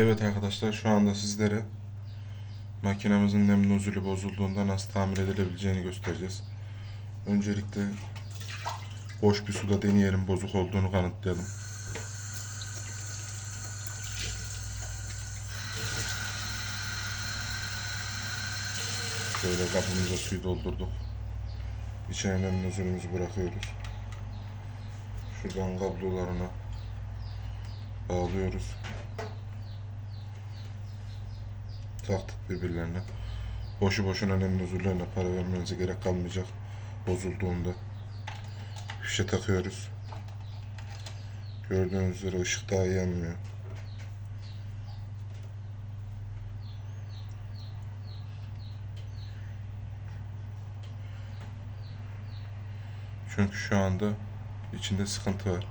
Evet arkadaşlar şu anda sizlere makinemizin nem nozülü bozulduğunda nasıl tamir edilebileceğini göstereceğiz. Öncelikle boş bir suda deneyelim bozuk olduğunu kanıtlayalım. Şöyle kabımıza suyu doldurduk. İçine nem nozülümüzü bırakıyoruz. Şuradan kablolarına bağlıyoruz. Taktık birbirlerine. Boşu boşuna nem nozullerine para vermenize gerek kalmayacak bozulduğunda. Fişe takıyoruz. Gördüğünüz üzere ışık daha yanmıyor. Çünkü şu anda içinde sıkıntı var.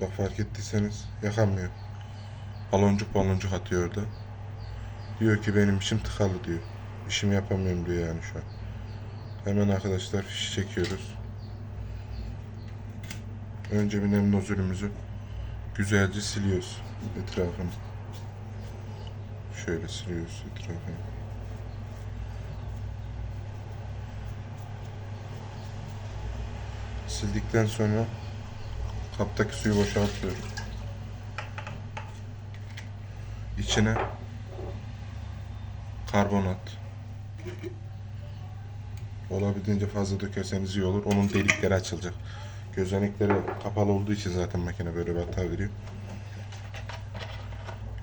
Bak fark ettiyseniz yakamıyor. Baloncuk baloncuk atıyor orada. Diyor ki benim işim tıkalı diyor. İşimi yapamıyorum diyor yani şu an. Hemen arkadaşlar fişi çekiyoruz. Önce bir nem nozülümüzü güzelce siliyoruz etrafını. Şöyle siliyoruz etrafını. Sildikten sonra kaptaki suyu boşaltıyoruz. İçine karbonat olabildiğince fazla dökerseniz iyi olur. Onun delikleri açılacak. Gözenekleri kapalı olduğu için zaten makine böyle bir hata veriyor.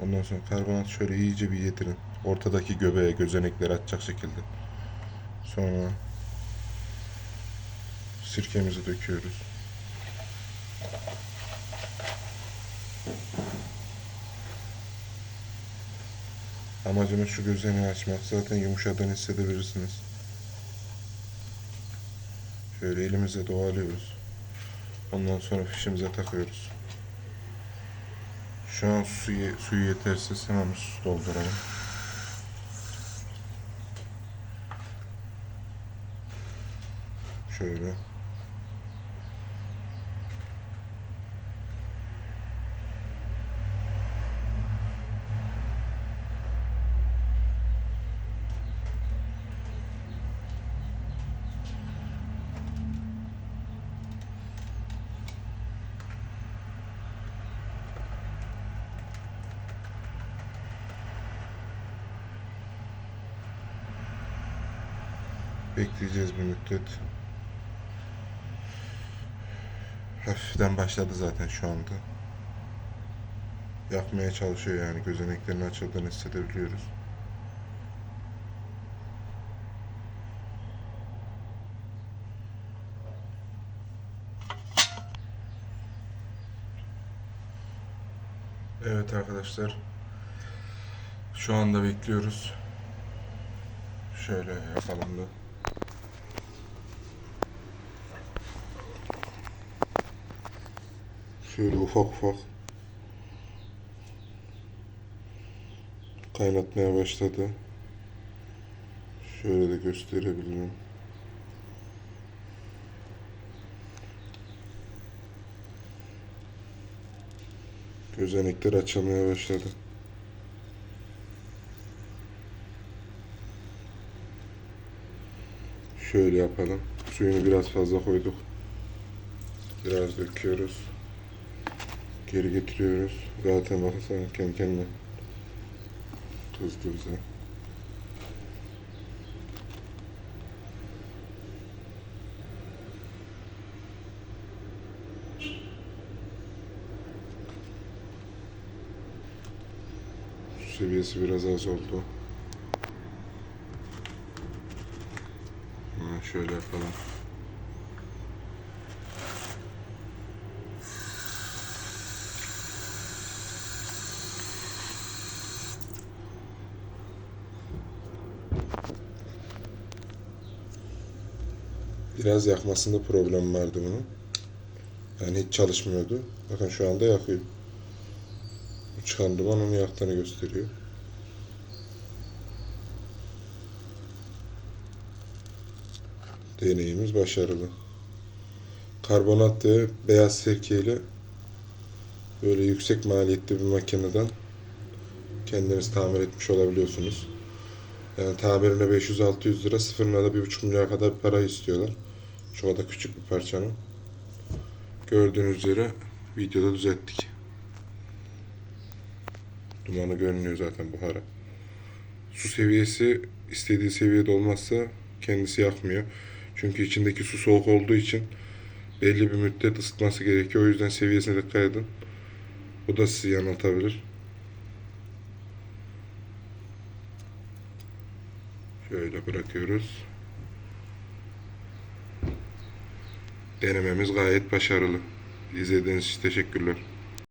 Ondan sonra karbonat şöyle iyice bir yedirin. Ortadaki göbeğe gözenekleri açacak şekilde. Sonra sirkemizi döküyoruz. Amacımız şu gözeneği açmak. Zaten yumuşadığını hissedebilirsiniz. Şöyle elimize doğalıyoruz. Ondan sonra fişimize takıyoruz. Şu an suyu, suyu yetersiz. Hemen su dolduralım. Şöyle. Bekleyeceğiz bir müddet. Hafiften başladı zaten şu anda. Yakmaya çalışıyor yani gözeneklerin açıldığını hissedebiliyoruz. Evet arkadaşlar. Şu anda bekliyoruz. Şöyle yapalım da. Şöyle ufak ufak kaynatmaya başladı. Şöyle de gösterebilirim. Gözenekler açılmaya başladı. Şöyle yapalım. Suyunu biraz fazla koyduk. Biraz döküyoruz. Geri getiriyoruz. Zaten baksana kendi kendine kızdı bize. Seviyesi biraz az oldu. Hemen şöyle yapalım. Biraz yakmasında problem vardı bunun. Yani hiç çalışmıyordu. Bakın şu anda yakıyor. Çıkan duman onu yaktığını gösteriyor. Deneyimiz başarılı. Karbonat ve beyaz sirke ile böyle yüksek maliyetli bir makineden kendiniz tamir etmiş olabiliyorsunuz. Yani tamirine 500-600 lira, sıfırına da 1,5 milyar kadar para istiyorlar. Şu kadar küçük bir parçanın. Gördüğünüz üzere videoda düzelttik. Dumanı görünüyor zaten buhara. Su seviyesi istediği seviyede olmazsa kendisi yakmıyor. Çünkü içindeki su soğuk olduğu için belli bir müddet ısıtması gerekiyor. O yüzden seviyesine dikkat edin. Bu da sizi yanıltabilir. Şöyle bırakıyoruz. Denememiz gayet başarılı. İzlediğiniz için teşekkürler.